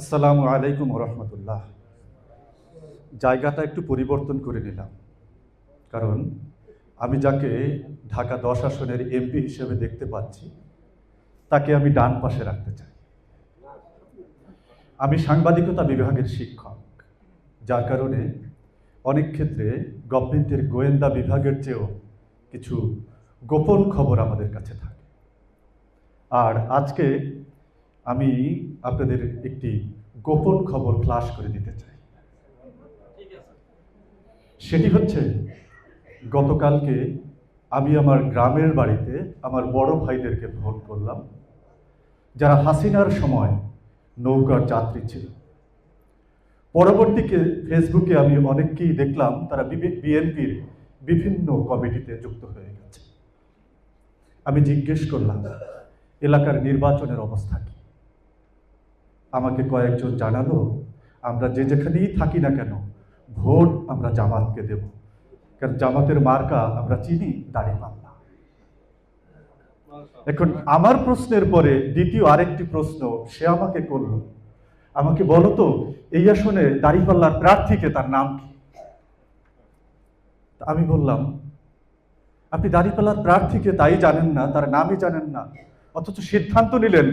আসসালামু আলাইকুম রহমতুল্লাহ জায়গাটা একটু পরিবর্তন করে নিলাম। কারণ আমি যাকে ঢাকা দশ আসনের এমপি হিসেবে দেখতে পাচ্ছি, তাকে আমি ডান পাশে রাখতে চাই। আমি সাংবাদিকতা বিভাগের শিক্ষক, যার কারণে অনেক ক্ষেত্রে গভর্নমেন্টের গোয়েন্দা বিভাগের চেয়েও কিছু গোপন খবর আমাদের কাছে থাকে। আর আজকে আমি আপনাদের একটি গোপন খবর ফ্লাশ করে দিতে চাই। সেটি হচ্ছে, গতকালকে আমি আমার গ্রামের বাড়িতে আমার বড় ভাইদেরকে ভোট করলাম, যারা হাসিনার সময় নৌকার যাত্রী ছিল। পরবর্তীকে ফেসবুকে আমি অনেককেই দেখলাম, তারা বিএনপির বিভিন্ন কমিটিতে যুক্ত হয়ে গেছে। আমি জিজ্ঞেস করলাম, এলাকার নির্বাচনের অবস্থা কি? আমাকে কয়েকজন জানালো, আমরা যে যেখানেই থাকি না কেন, ভোট আমরা জামাতকে দেব। কারণ জামাতের মার্কা আমরা চিনি, দাঁড়িয়ে পাল্লা এখন আমার প্রশ্নের পরে দ্বিতীয় আরেকটি প্রশ্ন সে আমাকে করল। আমাকে বলো তো, এই আসনে দাঁড়িপাল্লার প্রার্থীকে তার নাম কি? আমি বললাম, আপনি দাঁড়িপাল্লার প্রার্থীকে তাই জানেন না, তার নামই জানেন না। অথচ সিদ্ধান্ত নিলেন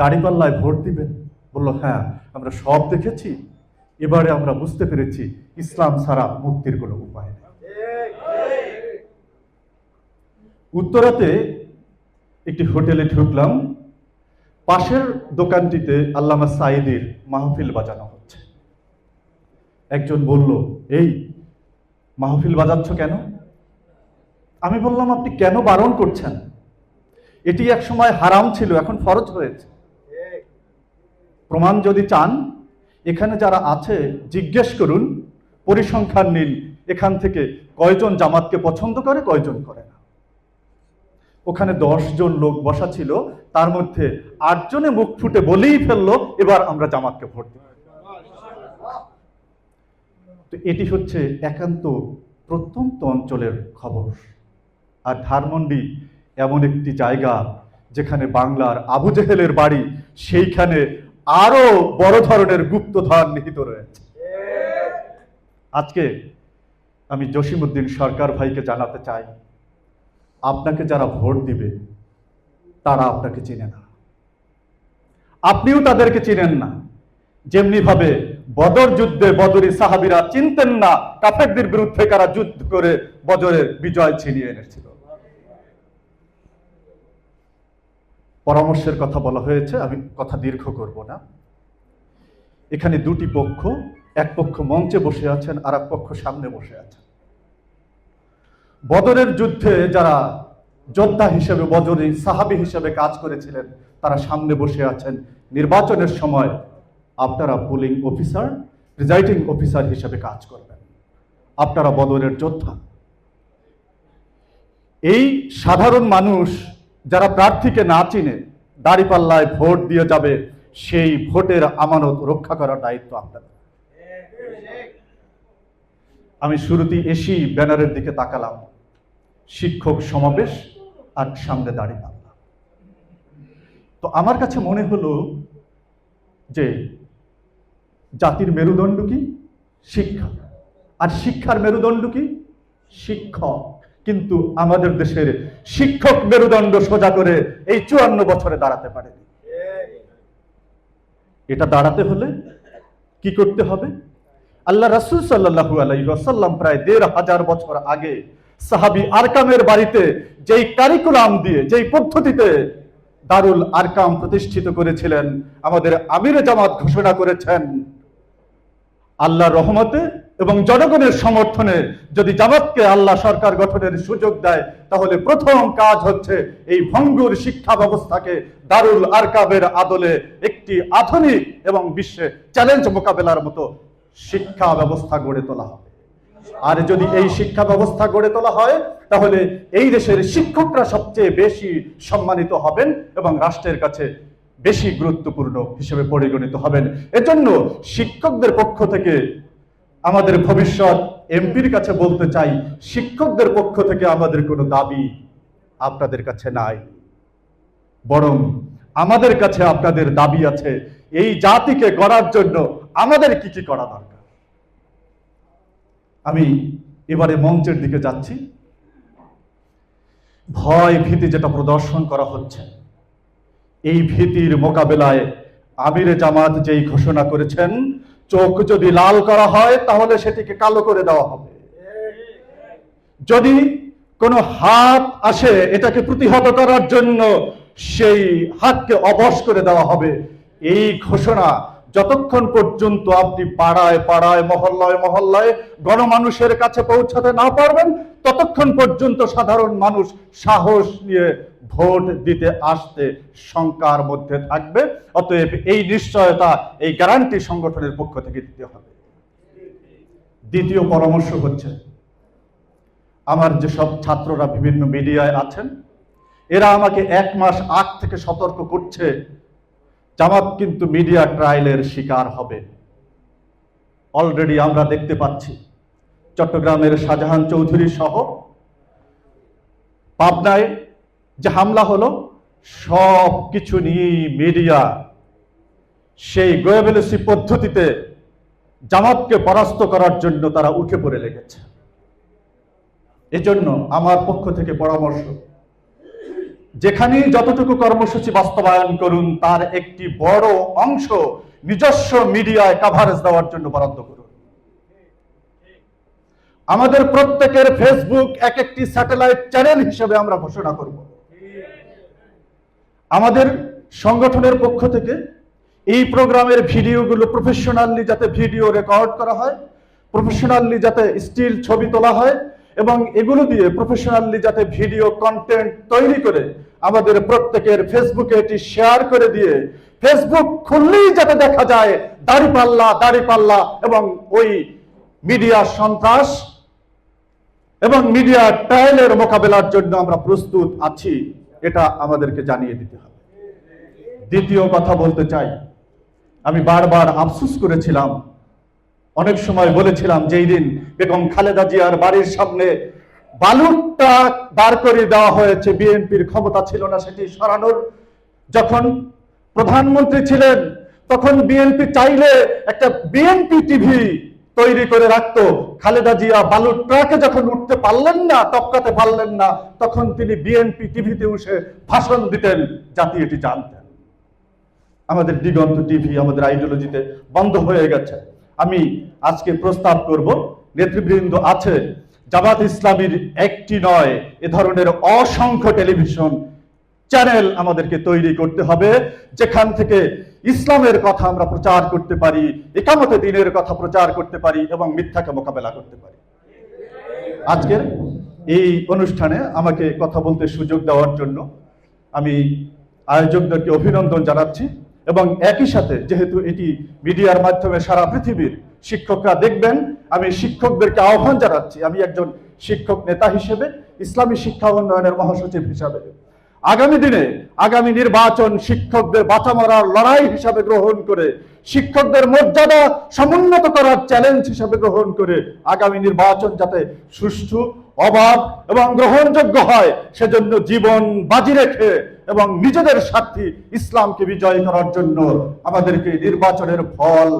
দাঁড়িপাল্লায় ভোট দিবেন। বলল হ্যাঁ আমরা সব দেখেছি। এবারে আমরা বুঝতে পেরেছি ইসলাম ছাড়া মুক্তির কোনো উপায় নেই। উত্তরাতে একটি হোটেলে ঢুকলাম। পাশের দোকানটিতে আল্লামা সাইদির মাহফিল বাজানো হচ্ছে। একজন বলল, এই, মাহফিল বাজাচ্ছ কেন? আমি বললাম, আপনি কেন বারণ করছেন? এটি এক সময় হারাম ছিল, এখন ফরজ হয়েছে। প্রমাণ যদি চান, এখানে যারা আছে, জিজ্ঞেস করুন, পরিসংখ্যান নিন, এখান থেকে কয়জন জামাতকে পছন্দ করে, কয়জন করে না। ওখানে জন লোক বসা ছিল, তার মধ্যে আটজনে মুখ ফুটে বলেই ফেলল, এবার আমরা জামাতকে ভোট দিব তো এটি হচ্ছে একান্ত প্রত্যন্ত অঞ্চলের খবর। আর ধারমন্ডি এমন একটি জায়গা, যেখানে বাংলার আবু জেহেলের বাড়ি, সেইখানে আরও বড় ধরনের গুপ্তধন নিহিত রয়েছে। আজকে আমি জসিমুদ্দিন সরকার ভাইকে জানাতে চাই, আপনাকে যারা ভোট দিবে, তারা আপনাকে চিনে না। আপনিও তাদেরকে চিনেন না। যেমনি ভাবে বদর যুদ্ধে বদরি সাহাবিরা চিনতেন না, কাফেরদের বিরুদ্ধে কারা যুদ্ধ করে বদরের বিজয় ছিনিয়ে এনেছিল। পরামর্শের কথা বলা হয়েছে, আমি কথা দীর্ঘ করব না। এখানে দুটি পক্ষ, এক পক্ষ মঞ্চে বসে আছেন আর এক পক্ষ সামনে বসে আছেন। বদরের যুদ্ধে যারা যোদ্ধা হিসেবে বদরি সাহাবি হিসেবে কাজ করেছিলেন, তারা সামনে বসে আছেন। নির্বাচনের সময় আপনারা পোলিং অফিসার প্রিজাইডিং অফিসার হিসেবে কাজ করবেন। আপনারা বদরের যোদ্ধা। এই সাধারণ মানুষ যারা প্রার্থীকে না চিনে, দাড়িপাল্লায় ভোট দিয়ে যাবে, সেই ভোটের আমানত রক্ষা করার দায়িত্ব আপনাদের। আমি শুরুতেই এসি ব্যানারের দিকে তাকালাম। শিক্ষক সমাবেশ আর সামনে দাঁড়িয়ে পাল্লা তো আমার কাছে মনে হলো যে জাতির মেরুদণ্ড কি? শিক্ষা। আর শিক্ষার মেরুদণ্ড কি? শিক্ষক কিন্তু আমাদের দেশের শিক্ষক মেরুদণ্ড সোজা করে এই চুয়ান্ন বছরে দাঁড়াতে পারেনি। এটা দাঁড়াতে হলে কি করতে হবে? আল্লাহ রাসুল সাল্লাহু আলাইসাল্লাম প্রায় দেড় হাজার বছর আগে সাহাবি আরকামের বাড়িতে যেই কারিকুলাম দিয়ে, যেই পদ্ধতিতে দারুল আরকাম প্রতিষ্ঠিত করেছিলেন, আমাদের আমির জামাত ঘোষণা করেছেন আল্লাহ রহমতে এবং জনগণের সমর্থনে যদি জামাতকে আল্লাহ সরকার গঠনের সুযোগ দেয়, তাহলে প্রথম কাজ হচ্ছে এই ভঙ্গুর শিক্ষা ব্যবস্থাকে দারুল আরকাবের আদলে একটি আধুনিক এবং বিশ্বে চ্যালেঞ্জ মোকাবেলার মতো শিক্ষা ব্যবস্থা গড়ে তোলা হবে। আর যদি এই শিক্ষা ব্যবস্থা গড়ে তোলা হয়, তাহলে এই দেশের শিক্ষকরা সবচেয়ে বেশি সম্মানিত হবেন এবং রাষ্ট্রের কাছে বেশি গুরুত্বপূর্ণ হিসেবে পরিগণিত হবেন। এজন্য শিক্ষকদের পক্ষ থেকে আমাদের ভবিষ্যৎ এমপির কাছে বলতে চাই, শিক্ষকদের পক্ষ থেকে আমাদের কোনো দাবি আপনাদের কাছে নাই। বরং আমাদের কাছে আপনাদের দাবি আছে, এই জাতিকে গড়ার জন্য আমাদের কি কি করা দরকার। আমি এবারে মঞ্চের দিকে যাচ্ছি। ভয় ভীতি যেটা প্রদর্শন করা হচ্ছে, এই ভীতির মোকাবেলায় আমিরে জামাত যেই ঘোষণা করেছেন চোখ যদি লাল করা হয়, তাহলে সেটিকে কালো করে দেওয়া হবে। যদি কোনো হাত আসে, এটাকে প্রতিহত করার জন্য সেই হাতকে অবশ করে দেওয়া হবে। এই ঘোষণা যতক্ষণ পর্যন্ত আপনি পাড়ায় পাড়ায়, মহল্লায় মহল্লায় গণমানুষের কাছে পৌঁছাতে না পারবেন, ততক্ষণ পর্যন্ত সাধারণ মানুষ সাহস নিয়ে ভোট দিতে আসতে শঙ্কার মধ্যে থাকবে। অতএব এই নিশ্চয়তা, এই গ্যারান্টি সংগঠনের পক্ষ থেকে দিতে হবে। দ্বিতীয় পরামর্শ হচ্ছে, আমার যেসব ছাত্ররা বিভিন্ন মিডিয়ায় আছেন, এরা আমাকে এক মাস আগ থেকে সতর্ক করছে, জামাত কিন্তু মিডিয়া ট্রায়ালের শিকার হবে। অলরেডি আমরা দেখতে পাচ্ছি, চট্টগ্রামের শাহজাহান চৌধুরী সহ পাবনায় যে হামলা হলো সব কিছু নিয়েই মিডিয়া সেই গোয়েবেলসি পদ্ধতিতে জামাতকে পরাস্ত করার জন্য তারা উঠে পড়ে লেগেছে। এজন্য আমার পক্ষ থেকে পরামর্শ, যেখানেই যতটুকু কর্মসূচি বাস্তবায়ন করুন, তার একটি বড় অংশ নিজস্ব মিডিয়ায় কাভারেজ দেওয়ার জন্য বরাদ্দ করুন। আমাদের প্রত্যেকের ফেসবুক এক একটি স্যাটেলাইট চ্যানেল হিসেবে আমরা ঘোষণা করব। আমাদের সংগঠনের পক্ষ থেকে এই প্রোগ্রামের ভিডিওগুলো প্রফেশনালি যাতে ভিডিও রেকর্ড করা হয় প্রফেশনালি যাতে স্টিল ছবি তোলা হয় এবং এগুলো দিয়ে প্রফেশনালি যাতে ভিডিও কন্টেন্ট তৈরি করে আমাদের প্রত্যেকের ফেসবুকে এটি শেয়ার করে দিয়ে ফেসবুক খুললেই যাতে দেখা যায় দাড়ি পাল্লা দাড়ি পাল্লা এবং ওই মিডিয়া সন্ত্রাস এবং মিডিয়া ট্রায়ালের মোকাবেলার জন্য আমরা প্রস্তুত আছি। এটা আমাদেরকে জানিয়ে দিতে হবে। দ্বিতীয় কথা বলতে চাই, আমি বারবার আফসুস করেছিলাম। অনেক সময় বলেছিলাম যেই দিন বেগম খালেদা জিয়ার বাড়ির সামনে বালুরটা দাঁড় করে দেওয়া হয়েছে, বিএনপির ক্ষমতা ছিল না সেটি সরানোর। যখন প্রধানমন্ত্রী ছিলেন, তখন বিএনপি চাইলে একটা বিএনপি টিভি তৈরি করে রাখতো। খালেদা জিয়া বালুর ট্রাকে যখন উঠতে পারলেন না, টপকাতে পারলেন না, তখন তিনি বিএনপি টিভিতে উঠে ভাষণ দিতেন, জাতি এটি জানতেন। আমাদের দিগন্ত টিভি, আমাদের আইডিওলজিতে বন্ধ হয়ে গেছে। আমি আজকে প্রস্তাব করব, নেতৃবৃন্দ আছে, জামাত ইসলামীর একটি নয়, এ ধরনের অসংখ্য টেলিভিশন চ্যানেল আমাদেরকে তৈরি করতে হবে, যেখান থেকে ইসলামের কথা আমরা প্রচার করতে পারি, একামতে দিনের কথা প্রচার করতে পারি এবং মিথ্যাকে মোকাবেলা করতে পারি। আজকের এই অনুষ্ঠানে আমাকে কথা বলতে সুযোগ দেওয়ার জন্য আমি আয়োজকদেরকে অভিনন্দন জানাচ্ছি এবং একই সাথে যেহেতু এটি মিডিয়ার মাধ্যমে সারা পৃথিবীর শিক্ষকরা দেখবেন, আমি শিক্ষকদেরকে আহ্বান জানাচ্ছি। আমি একজন শিক্ষক নেতা হিসেবে, ইসলামী শিক্ষা উন্নয়নের মহাসচিব হিসাবে। আগামী দিনে আগামী নির্বাচন শিক্ষকদের বাঁচা মরার লড়াই হিসাবে গ্রহণ করে, শিক্ষকদের মর্যাদা সমুন্নত করার চ্যালেঞ্জ হিসাবে গ্রহণ করে আগামী নির্বাচন যাতে সুষ্ঠু, অবাধ এবং গ্রহণযোগ্য হয়, সেজন্য জীবন বাজি রেখে এবং নিজেদের স্বার্থে ইসলামকে বিজয় করার জন্য আমাদেরকে নির্বাচনের ফল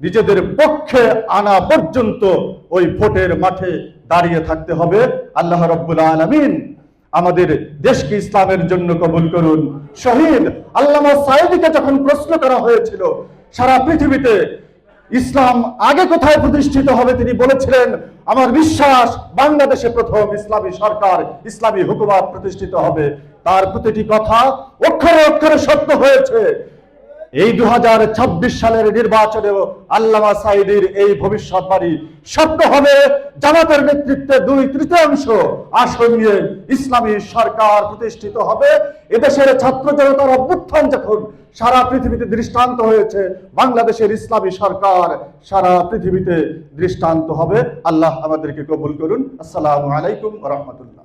নিজেদের পক্ষে আনা পর্যন্ত ওই ভোটের মাঠে দাঁড়িয়ে থাকতে হবে। আল্লাহ রব্বুল আলমিন আমাদের দেশকে ইসলামের জন্য কবুল করুন। শহীদ আল্লামা সাইদিকে যখন প্রশ্ন করা হয়েছিল, সারা পৃথিবীতে ইসলাম আগে কোথায় প্রতিষ্ঠিত হবে তিনি বলেছিলেন, আমার বিশ্বাস, বাংলাদেশে প্রথম ইসলামী সরকার, ইসলামী হুকুমাত প্রতিষ্ঠিত হবে। তার প্রতিটি কথা অক্ষরে অক্ষরে সত্য হয়েছে। এই দু হাজার ছাব্বিশ সালের নির্বাচনেও আল্লামা সাইদির এই ভবিষ্যৎবাণী সত্য হবে। জামাতের নেতৃত্বে দুই তৃতীয়াংশ আসন নিয়ে ইসলামী সরকার প্রতিষ্ঠিত হবে। এদেশের ছাত্র জনতার অভ্যুত্থান যখন সারা পৃথিবীতে দৃষ্টান্ত হয়েছে, বাংলাদেশের ইসলামী সরকার সারা পৃথিবীতে দৃষ্টান্ত হবে। আল্লাহ আমাদেরকে কবুল করুন। আসসালামু আলাইকুম রহমতুল্লাহ।